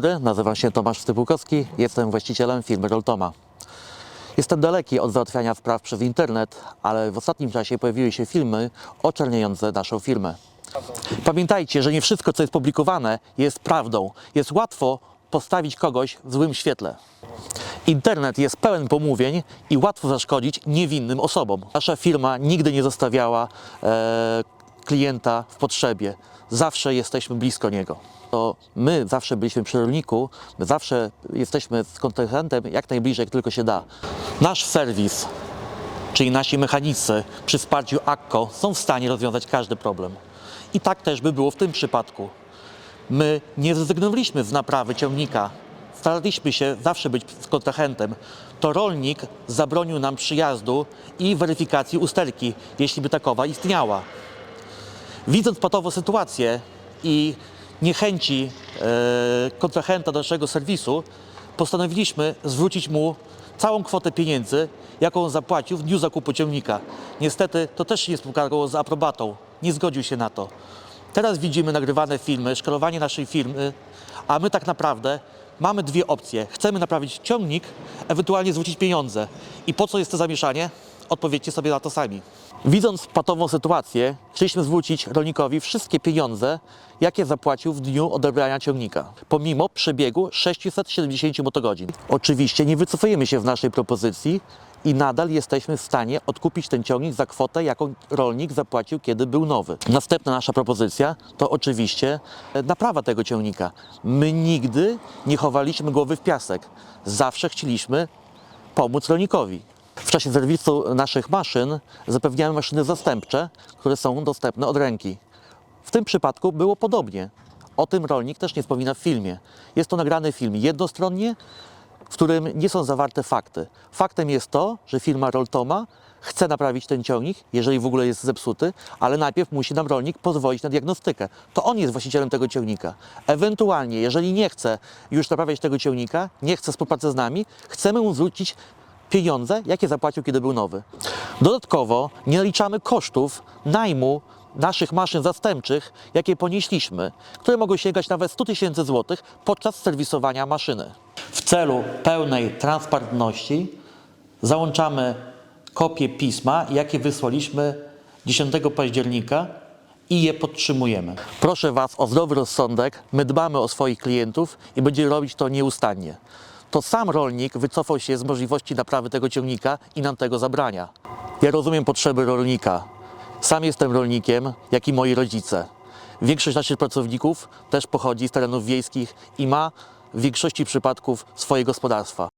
dobry, nazywam się Tomasz Stypułkowski, jestem właścicielem firmy Roltoma. Jestem daleki od załatwiania spraw przez internet, ale w ostatnim czasie pojawiły się filmy oczerniające naszą firmę. Pamiętajcie, że nie wszystko, co jest publikowane, jest prawdą. Jest łatwo postawić kogoś w złym świetle. Internet jest pełen pomówień i łatwo zaszkodzić niewinnym osobom. Nasza firma nigdy nie zostawiała e, klienta w potrzebie. Zawsze jesteśmy blisko niego. To my zawsze byliśmy przy rolniku, my zawsze jesteśmy z kontrahentem jak najbliżej, jak tylko się da. Nasz serwis, czyli nasi mechanicy przy wsparciu AKKO są w stanie rozwiązać każdy problem. I tak też by było w tym przypadku. My nie zrezygnowaliśmy z naprawy ciągnika. Staraliśmy się zawsze być z kontrahentem. To rolnik zabronił nam przyjazdu i weryfikacji usterki, jeśli by takowa istniała. Widząc patową sytuację i niechęci e, kontrahenta do naszego serwisu, postanowiliśmy zwrócić mu całą kwotę pieniędzy, jaką zapłacił w dniu zakupu ciągnika. Niestety to też nie spotkało z aprobatą. Nie zgodził się na to. Teraz widzimy nagrywane filmy, szkalowanie naszej firmy, a my tak naprawdę mamy dwie opcje. Chcemy naprawić ciągnik, ewentualnie zwrócić pieniądze. I po co jest to zamieszanie? Odpowiedzcie sobie na to sami. Widząc patową sytuację, chcieliśmy zwrócić rolnikowi wszystkie pieniądze, jakie zapłacił w dniu odebrania ciągnika, pomimo przebiegu 670 motogodzin. Oczywiście nie wycofujemy się w naszej propozycji i nadal jesteśmy w stanie odkupić ten ciągnik za kwotę, jaką rolnik zapłacił, kiedy był nowy. Następna nasza propozycja to oczywiście naprawa tego ciągnika. My nigdy nie chowaliśmy głowy w piasek. Zawsze chcieliśmy pomóc rolnikowi. W czasie serwisu naszych maszyn zapewniamy maszyny zastępcze, które są dostępne od ręki. W tym przypadku było podobnie. O tym rolnik też nie wspomina w filmie. Jest to nagrany film jednostronnie, w którym nie są zawarte fakty. Faktem jest to, że firma Roltoma chce naprawić ten ciągnik, jeżeli w ogóle jest zepsuty, ale najpierw musi nam rolnik pozwolić na diagnostykę. To on jest właścicielem tego ciągnika. Ewentualnie, jeżeli nie chce już naprawiać tego ciągnika, nie chce współpracy z nami, chcemy mu zwrócić pieniądze, jakie zapłacił, kiedy był nowy. Dodatkowo nie naliczamy kosztów najmu naszych maszyn zastępczych, jakie ponieśliśmy, które mogą sięgać nawet 100 tysięcy złotych podczas serwisowania maszyny. W celu pełnej transparentności załączamy kopię pisma, jakie wysłaliśmy 10 października i je podtrzymujemy. Proszę Was o zdrowy rozsądek. My dbamy o swoich klientów i będziemy robić to nieustannie. To sam rolnik wycofał się z możliwości naprawy tego ciągnika i nam tego zabrania. Ja rozumiem potrzeby rolnika. Sam jestem rolnikiem, jak i moi rodzice. Większość naszych pracowników też pochodzi z terenów wiejskich i ma w większości przypadków swoje gospodarstwa.